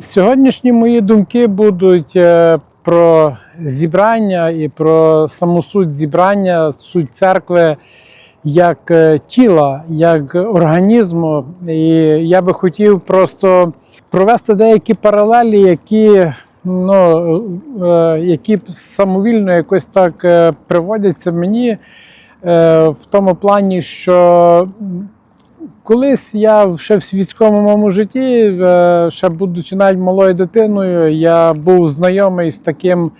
Сьогоднішні мої думки будуть е, про зібрання і про саму суть зібрання, суть церкви як е, тіла, як організму. І я би хотів просто провести деякі паралелі, які, ну, е, які самовільно якось так приводяться мені в тому плані, що Колись я ще в світському моєму житті, е, ще будучи навіть малою дитиною, я був знайомий з таким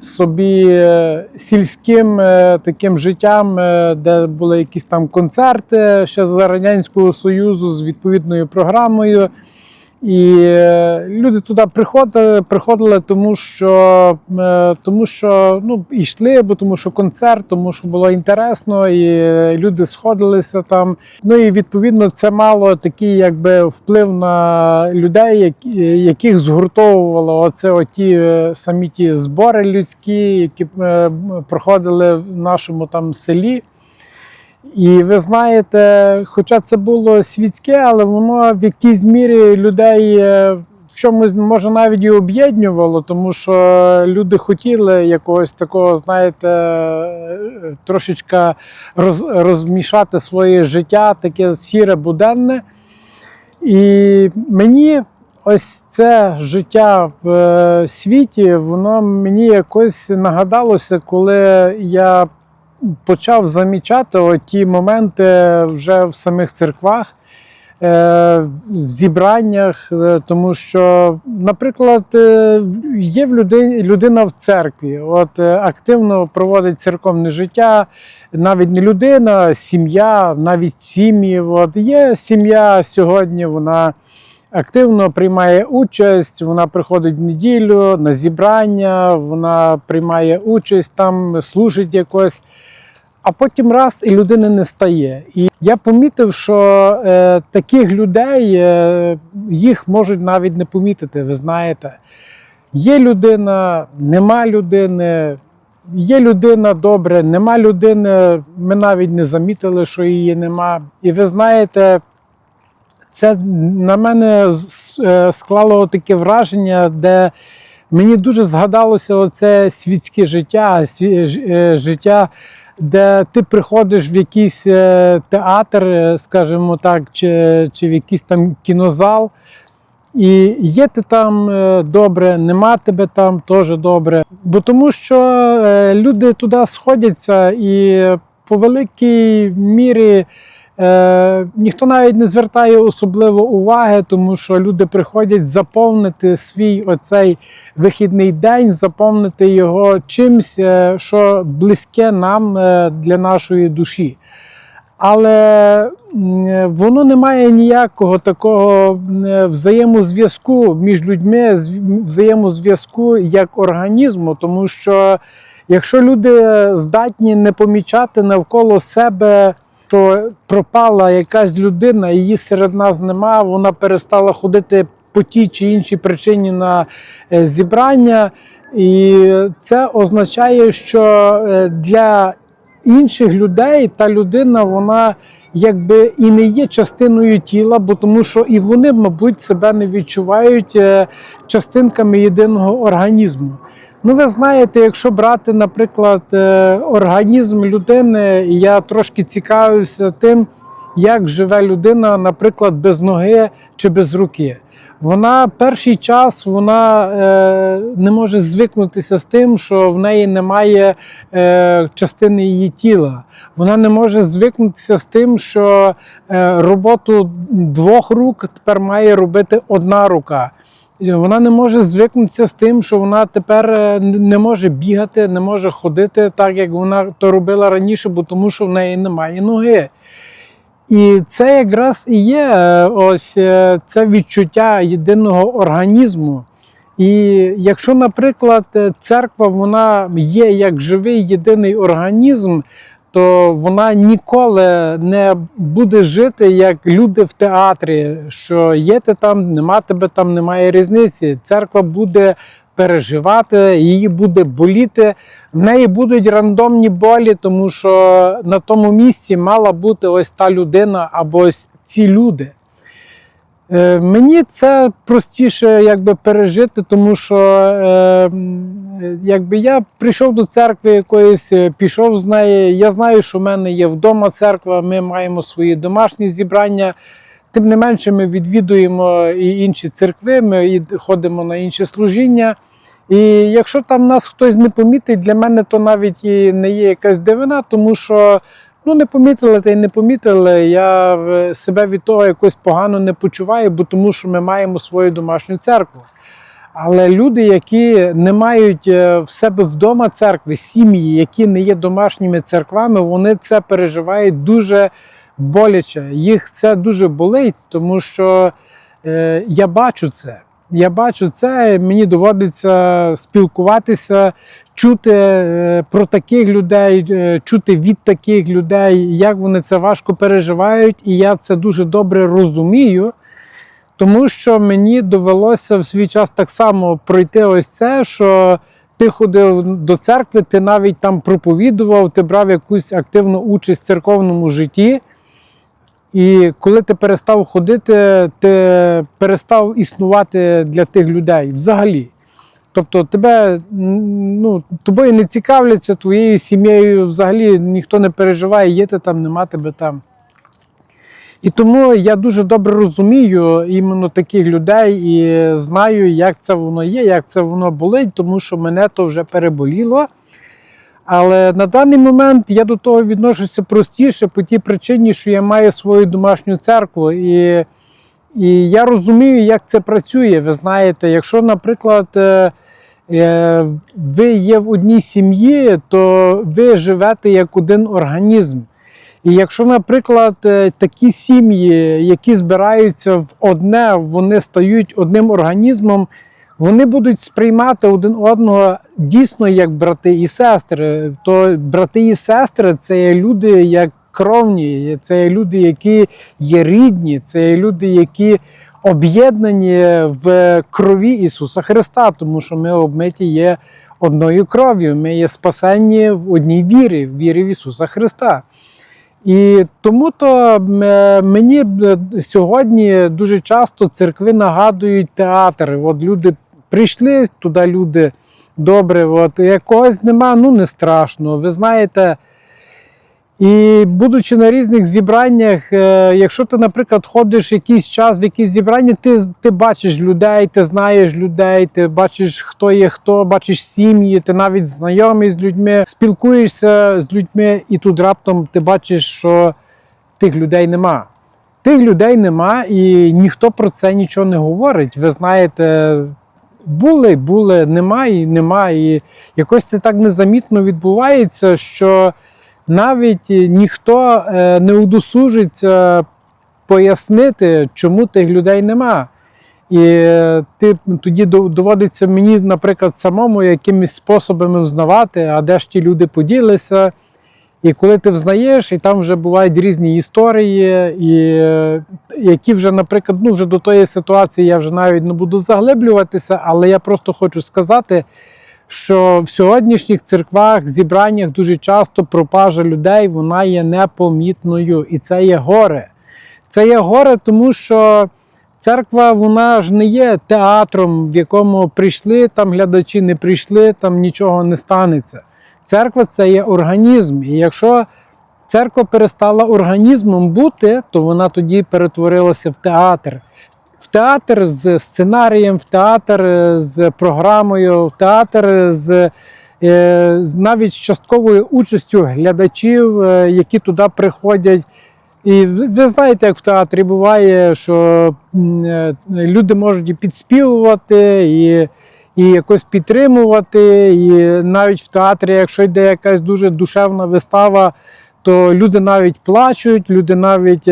собі е, сільським е, таким життям, де були якісь там концерти ще з Радянського Союзу з відповідною програмою. І е, люди туди приходили, приходили, тому що, е, тому що ну, йшли, бо тому що концерт, тому що було інтересно, і е, люди сходилися там. Ну і відповідно це мало такий якби вплив на людей, яких згуртовувало оце оті е, самі ті збори людські, які е, проходили в нашому там селі. І ви знаєте, хоча це було світське, але воно в якійсь мірі людей е, в чомусь може навіть і об'єднувало, тому що люди хотіли якогось такого, знаєте, е, трошечка роз, розмішати своє життя, таке сіре буденне. І мені ось це життя в е, світі, воно мені якось нагадалося, коли я почав замічати ті моменти вже в самих церквах, е, в зібраннях, е, тому що, наприклад, е, є людина в церкві, от активно проводить церковне життя, навіть не людина, сім'я, навіть сім'ї. От є сім'я сьогодні, вона. Активно приймає участь, вона приходить в неділю на зібрання, вона приймає участь там, служить якось а потім раз і людини не стає. І я помітив, що е, таких людей е, їх можуть навіть не помітити. Ви знаєте, є людина, нема людини. Є людина добре, нема людини. Ми навіть не замітили, що її нема. І ви знаєте, це на мене е, склало таке враження, де мені дуже згадалося оце світське життя, ж- е, життя де ти приходиш в якийсь е, театр, е, скажімо так, чи, чи в якийсь там кінозал, і є ти там е, добре, нема тебе там теж добре. Бо тому що е, люди туди сходяться і по великій мірі. Е, ніхто навіть не звертає особливо уваги, тому що люди приходять заповнити свій оцей вихідний день, заповнити його чимсь, е, що близьке нам е, для нашої душі. Але е, воно не має ніякого такого е, взаємозв'язку між людьми, взаємозв'язку як організму, тому що якщо люди здатні не помічати навколо себе що пропала якась людина, її серед нас нема, вона перестала ходити по тій чи іншій причині на е, зібрання. І це означає, що е, для інших людей та людина, вона якби і не є частиною тіла, бо тому що і вони, мабуть, себе не відчувають е, частинками єдиного організму. Ну, ви знаєте, якщо брати, наприклад, е, організм людини, я трошки цікавився тим, як живе людина, наприклад, без ноги чи без руки. Вона перший час вона е, не може звикнутися з тим, що в неї немає е, частини її тіла. Вона не може звикнутися з тим, що е, роботу двох рук тепер має робити одна рука. Вона не може звикнутися з тим, що вона тепер е, не може бігати, не може ходити так, як вона то робила раніше, бо тому що в неї немає ноги. І це якраз і є е, ось е, це відчуття єдиного організму. І якщо, наприклад, церква вона є як живий єдиний організм, то вона ніколи не буде жити як люди в театрі, що є ти там, нема тебе там, немає різниці. Церква буде переживати, її буде боліти. В неї будуть рандомні болі, тому що на тому місці мала бути ось та людина або ось ці люди. Е, Мені це простіше якби пережити, тому що е, якби я прийшов до церкви якоїсь, е, пішов з неї. Я знаю, що в мене є вдома церква, ми маємо свої домашні зібрання. Тим не менше, ми відвідуємо і інші церкви, ми ходимо на інші служіння. І якщо там нас хтось не помітить, для мене то навіть і не є якась дивина, тому що ну не помітили та й не помітили. Я е, себе від того якось погано не почуваю, бо тому що ми маємо свою домашню церкву. Але люди, які не мають е, в себе вдома церкви, сім'ї, які не є домашніми церквами, вони це переживають дуже боляче. Їх це дуже болить, тому що е, я бачу це. Я бачу це, мені доводиться спілкуватися, чути е, про таких людей, е, чути від таких людей, як вони це важко переживають, і я це дуже добре розумію. Тому що мені довелося в свій час так само пройти ось це, що ти ходив до церкви, ти навіть там проповідував, ти брав якусь активну участь в церковному житті. І коли ти перестав ходити, ти перестав існувати для тих людей взагалі. Тобто тебе ну, тобою не цікавляться, твоєю сім'єю взагалі ніхто не переживає, є ти там, нема тебе там. І тому я дуже добре розумію іменно таких людей і знаю, як це воно є, як це воно болить, тому що мене то вже переболіло. Але на даний момент я до того відношуся простіше по тій причині, що я маю свою домашню церкву. І, і я розумію, як це працює. Ви знаєте, якщо, наприклад, е, ви є в одній сім'ї, то ви живете як один організм. І якщо, наприклад, е, такі сім'ї, які збираються в одне, вони стають одним організмом, вони будуть сприймати один одного дійсно як брати і сестри. То брати і сестри це люди як кровні, це люди, які є рідні, це люди, які об'єднані в крові Ісуса Христа, тому що ми обмиті є одною кров'ю. Ми є спасені в одній вірі, в вірі в Ісуса Христа. І тому то е, мені е, сьогодні дуже часто церкви нагадують театр. От люди прийшли туди, люди добре, от якогось нема, ну не страшно. Ви знаєте. І будучи на різних зібраннях, е, якщо ти, наприклад, ходиш якийсь час в якісь зібрання, ти, ти бачиш людей, ти знаєш людей, ти бачиш, хто є хто, бачиш сім'ї, ти навіть знайомий з людьми, спілкуєшся з людьми, і тут раптом ти бачиш, що тих людей нема. Тих людей нема, і ніхто про це нічого не говорить. Ви знаєте, були, були, немає, немає. І якось це так незамітно відбувається, що навіть ніхто е, не удосужиться пояснити, чому тих людей нема. І е, ти тоді доводиться мені, наприклад, самому якимись способами взнавати, а де ж ті люди поділися. І коли ти взнаєш, і там вже бувають різні історії, і е, які вже, наприклад, ну вже до тої ситуації я вже навіть не буду заглиблюватися, але я просто хочу сказати, що в сьогоднішніх церквах, зібраннях дуже часто пропажа людей вона є непомітною, і це є горе. Це є горе, тому що церква вона ж не є театром, в якому прийшли там глядачі, не прийшли, там нічого не станеться. Церква це є організм. І якщо церква перестала організмом бути, то вона тоді перетворилася в театр. В театр з сценарієм, в театр е, з програмою, в театр з, е, навіть з частковою участю глядачів, е, які туди приходять. І ви знаєте, як в театрі буває, що люди можуть і підспівувати, і, і якось підтримувати. І навіть в театрі, якщо йде якась дуже душевна вистава, то люди навіть плачуть, люди навіть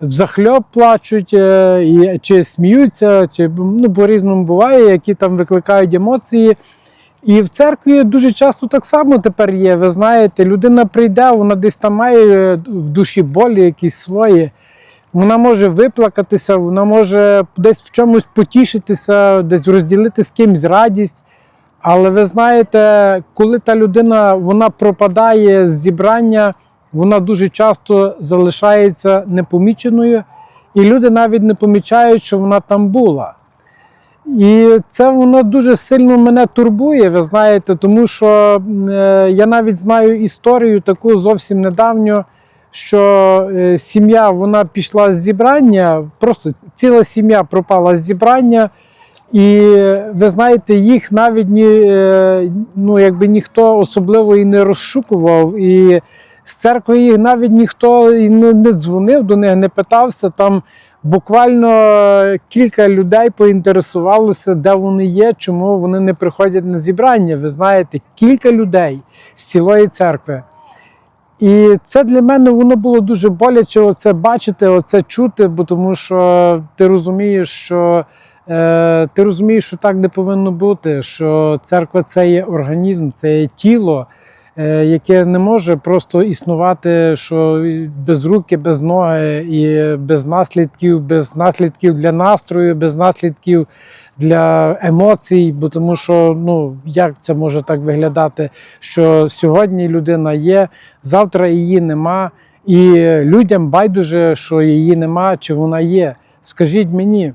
взахльоб плачуть, е, чи сміються, чи ну, по-різному буває, які там викликають емоції. І в церкві дуже часто так само тепер є. Ви знаєте, людина прийде, вона десь там має в душі болі якісь свої. Вона може виплакатися, вона може десь в чомусь потішитися, десь розділити з кимсь радість. Але ви знаєте, коли та людина вона пропадає з зібрання, вона дуже часто залишається непоміченою. і люди навіть не помічають, що вона там була. І це воно дуже сильно мене турбує, ви знаєте, тому що е, я навіть знаю історію таку зовсім недавню, що е, сім'я вона пішла з зібрання, просто ціла сім'я пропала з зібрання, і ви знаєте, їх навіть ні, е, ну, якби ніхто особливо і не розшукував. І з церкви їх навіть ніхто не, не дзвонив до них, не питався. Там буквально кілька людей поінтересувалося, де вони є, чому вони не приходять на зібрання. Ви знаєте, кілька людей з цілої церкви. І це для мене воно було дуже боляче оце бачити, оце чути, бо тому що ти розумієш, що е, ти розумієш, що так не повинно бути, що церква це є організм, це є тіло, е, яке не може просто існувати, що без руки, без ноги і без наслідків, без наслідків для настрою, без наслідків для емоцій, бо тому що ну як це може так виглядати, що сьогодні людина є, завтра її нема, і людям байдуже, що її нема, чи вона є. Скажіть мені, е,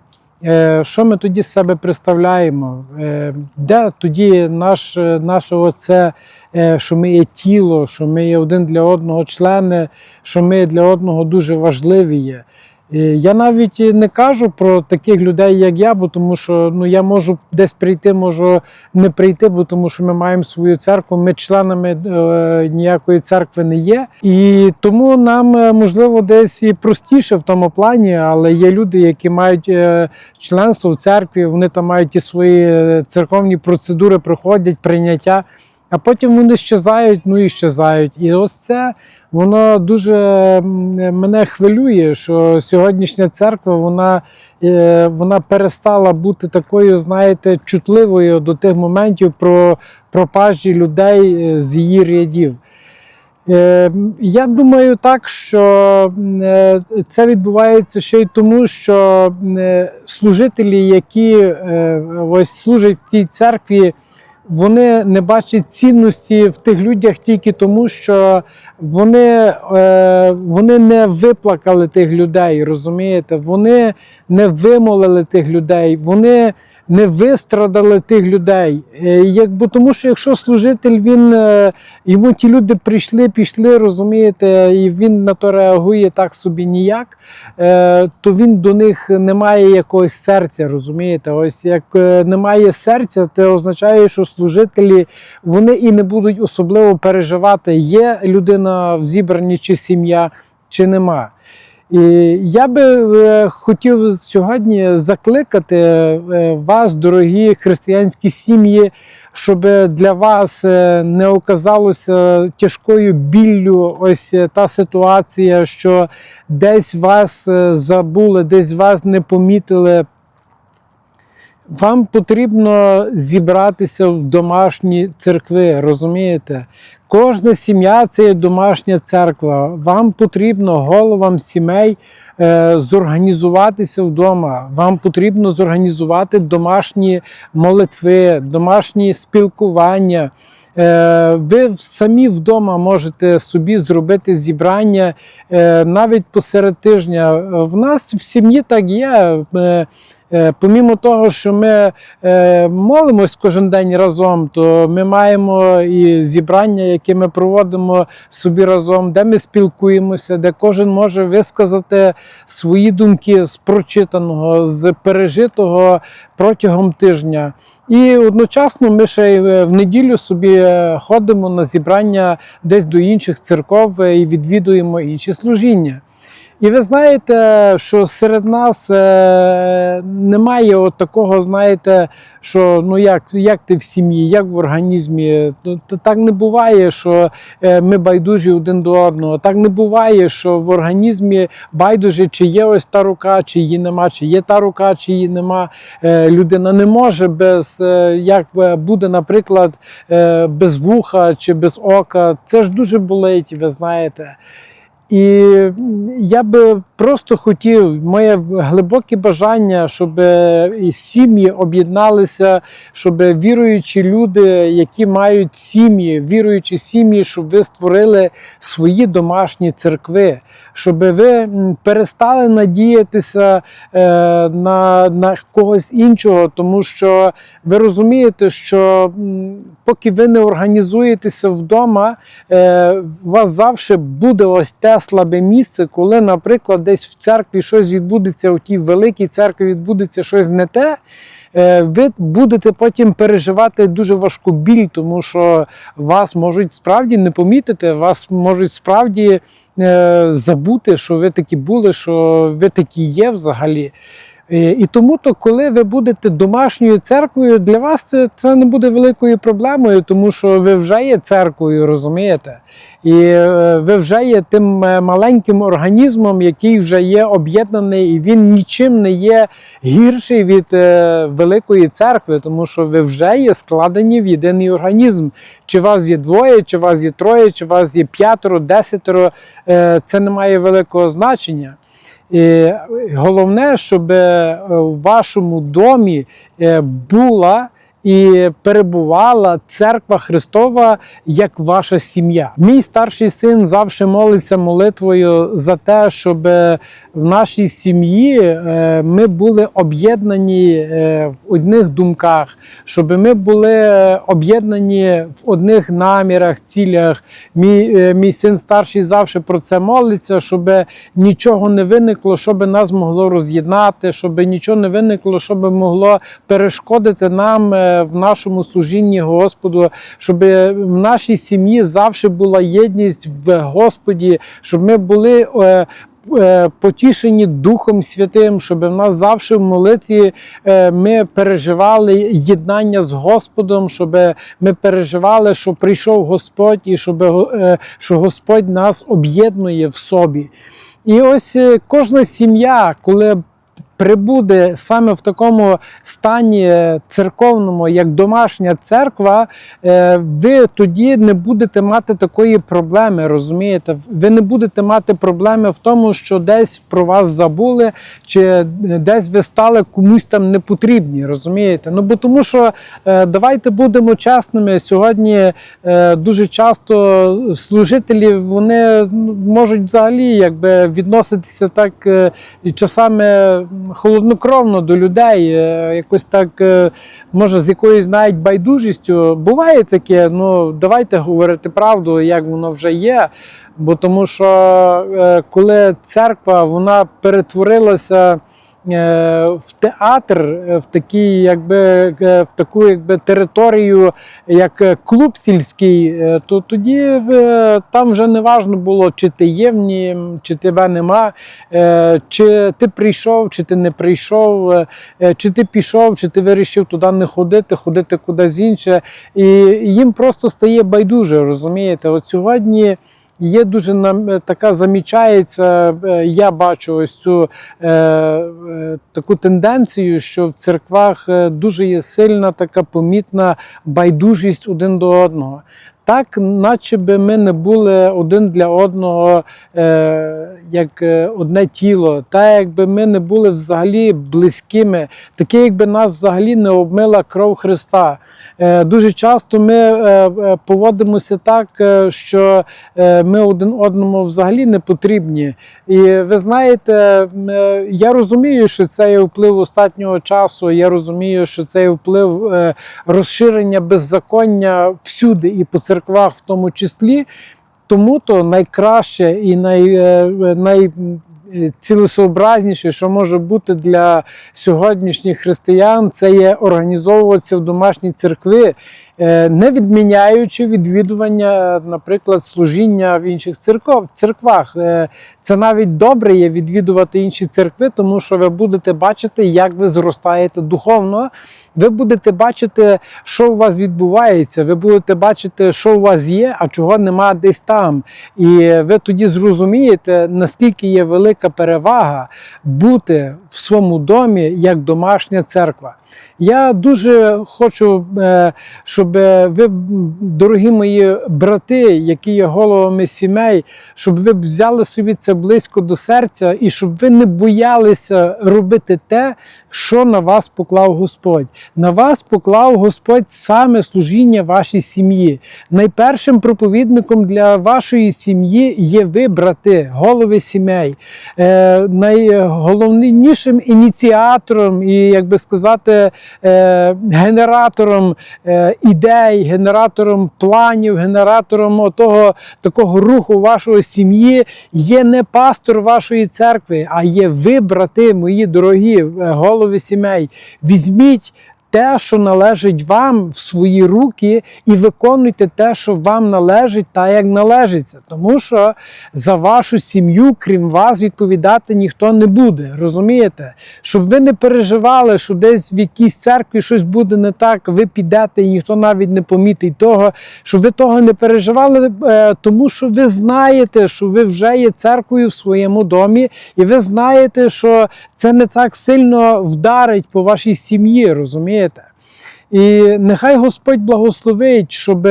що ми тоді з себе представляємо? Е, Де тоді наш, наше оце, е, що ми є тіло, що ми є один для одного члени, що ми для одного дуже важливі є. Е, Я навіть не кажу про таких людей, як я, бо тому що ну я можу десь прийти, можу не прийти, бо тому що ми маємо свою церкву. Ми членами е, ніякої церкви не є, і тому нам е, можливо десь і простіше в тому плані, але є люди, які мають е, членство в церкві, вони там мають ті свої церковні процедури, проходять прийняття. А потім вони щезають, ну і щезають. І ось це воно дуже мене хвилює, що сьогоднішня церква вона, е, вона перестала бути такою, знаєте, чутливою до тих моментів про пропажі людей е, з її рядів. Е, Я думаю так, що це відбувається ще й тому, що служителі, які ось служать в цій церкві, вони не бачать цінності в тих людях тільки тому, що вони, е, вони не виплакали тих людей, розумієте? Вони не вимолили тих людей, вони не вистрадали тих людей. Е, Якби тому, що якщо служитель він е, йому ті люди прийшли, пішли, розумієте, і він на то реагує так собі ніяк, е, то він до них не має якогось серця, розумієте? Ось як немає серця, це означає, що служителі вони і не будуть особливо переживати, є людина в зібранні чи сім'я, чи нема. І я би е, хотів сьогодні закликати е, вас, дорогі християнські сім'ї, щоб для вас е, не оказалося тяжкою біллю ось та ситуація, що десь вас забули, десь вас не помітили. Вам потрібно зібратися в домашні церкви, розумієте? Кожна сім'я це є домашня церква. Вам потрібно головам сімей е, зорганізуватися вдома. Вам потрібно зорганізувати домашні молитви, домашні спілкування. Е, Ви самі вдома можете собі зробити зібрання е, навіть посеред тижня. В нас в сім'ї так є. Помімо того, що ми е, молимось кожен день разом, то ми маємо і зібрання, які ми проводимо собі разом, де ми спілкуємося, де кожен може висказати свої думки з прочитаного, з пережитого протягом тижня. І одночасно ми ще й в неділю собі е, ходимо на зібрання десь до інших церков е, і відвідуємо інші служіння. І ви знаєте, що серед нас е, немає от такого, знаєте, що ну як, як ти в сім'ї, як в організмі. Так не буває, що е, ми байдужі один до одного. Так не буває, що в організмі байдуже, чи є ось та рука, чи її нема, чи є та рука, чи її нема. Е, людина не може без, як буде, наприклад, без вуха чи без ока. Це ж дуже болить, ви знаєте. І я би просто хотів, моє глибоке бажання, щоб е, сім'ї об'єдналися, щоб віруючі люди, які мають сім'ї, віруючі сім'ї, щоб ви створили свої домашні церкви. Щоб ви перестали надіятися е, на, на когось іншого, тому що ви розумієте, що поки ви не організуєтеся вдома, е, у вас завжди буде ось те слабе місце, коли, наприклад, десь в церкві щось відбудеться, у тій великій церкві відбудеться щось не те. Е, Ви будете потім переживати дуже важку біль, тому що вас можуть справді не помітити, вас можуть справді е, забути, що ви такі були, що ви такі є взагалі. Е, І тому, то, коли ви будете домашньою церквою, для вас це, це не буде великою проблемою, тому що ви вже є церквою, розумієте? І е, ви вже є тим е, маленьким організмом, який вже є об'єднаний, і він нічим не є гірший від великої церкви, тому що ви вже є складені в єдиний організм. Чи вас є двоє, чи вас є троє, чи вас є п'ятеро, десятеро, це не має великого значення. І головне, щоб е, в вашому домі е, була і перебувала церква Христова як ваша сім'я. Мій старший син завжди молиться молитвою за те, щоб е, в нашій сім'ї е, ми були об'єднані е, в одних думках, щоб ми були об'єднані в одних намірах, цілях. Мій, мій син старший завжди про це молиться, щоб нічого не виникло, щоб нас могло роз'єднати, щоб нічого не виникло, щоб могло перешкодити нам в нашому служінні Господу, щоб в нашій сім'ї завжди була єдність в Господі, щоб ми були. е, е, Потішені Духом Святим, щоб в нас завжди в молитві е, ми переживали єднання з Господом, щоб ми переживали, що прийшов Господь, і щоб що Господь нас об'єднує в собі. І ось кожна сім'я, коли прибуде саме в такому стані церковному, як домашня церква, е, ви тоді не будете мати такої проблеми, розумієте? Ви не будете мати проблеми в тому, що десь про вас забули, чи десь ви стали комусь там не потрібні, розумієте? Ну бо тому що е, давайте будемо чесними. Сьогодні е, дуже часто служителі вони можуть взагалі якби відноситися так і часами холоднокровно до людей, е, якось так, е, може, з якоюсь навіть байдужістю. Буває таке, ну давайте говорити правду, як воно вже є. Бо тому що е, коли церква вона перетворилася. Е, В театр, е, в такий, якби е, в таку якби територію, як клуб сільський, то тоді там вже не важно було, чи ти є в нім, чи тебе нема, чи ти прийшов, чи ти не прийшов, чи ти пішов, чи ти вирішив туди не ходити, ходити кудись інше. І їм просто стає байдуже, розумієте? От сьогодні. Є дуже нам е, така замічається. е, Я бачу ось цю е, е, таку тенденцію, що в церквах дуже є сильна така помітна байдужість один до одного. Так, наче би ми не були один для одного е, як е, одне тіло, так якби ми не були взагалі близькими, таке, якби нас взагалі не обмила кров Христа. Е, дуже часто ми е, е, поводимося так, е, що ми один одному взагалі не потрібні. І ви знаєте, е, я розумію, що це є вплив останнього часу. Я розумію, що це є вплив е, розширення беззаконня всюди і по церквах, в тому числі. Тому то найкраще і най, е, е, цілесообразніше, що може бути для сьогоднішніх християн, це є організовуватися в домашній церкви, е, не відміняючи відвідування, наприклад, служіння в інших церков, церквах. Е, Це навіть добре є відвідувати інші церкви, тому що ви будете бачити, як ви зростаєте духовно. Ви будете бачити, що у вас відбувається. Ви будете бачити, що у вас є, а чого нема десь там. І ви тоді зрозумієте, наскільки є велика перевага бути в своєму домі як домашня церква. Я дуже хочу, е, щоб е, ви, дорогі мої брати, які є головами сімей, щоб ви взяли собі це близько до серця і щоб ви не боялися робити те, що на вас поклав Господь. На вас поклав Господь саме служіння вашій сім'ї. Найпершим проповідником для вашої сім'ї є ви, брати, голови сімей. Е, найголовнішим ініціатором і, як би сказати, генератором е, ідей, генератором планів, генератором того такого руху вашої сім'ї є не пастор вашої церкви, а є ви, брати мої дорогі, е, голови сімей. Візьміть. Те, що належить вам в свої руки, і виконуйте те, що вам належить, та як належиться. Тому що за вашу сім'ю, крім вас, відповідати ніхто не буде. Розумієте? Щоб ви не переживали, що десь в якійсь церкві щось буде не так, ви підете і ніхто навіть не помітить того, щоб ви того не переживали, е, тому що ви знаєте, що ви вже є церквою в своєму домі, і ви знаєте, що це не так сильно вдарить по вашій сім'ї, розумієте? І нехай Господь благословить, щоб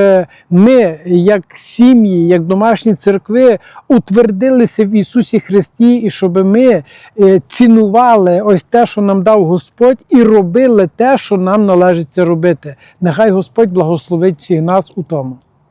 ми, як сім'ї, як домашні церкви, утвердилися в Ісусі Христі, і щоб ми е, цінували ось те, що нам дав Господь, і робили те, що нам належиться робити. Нехай Господь благословить всіх нас у тому.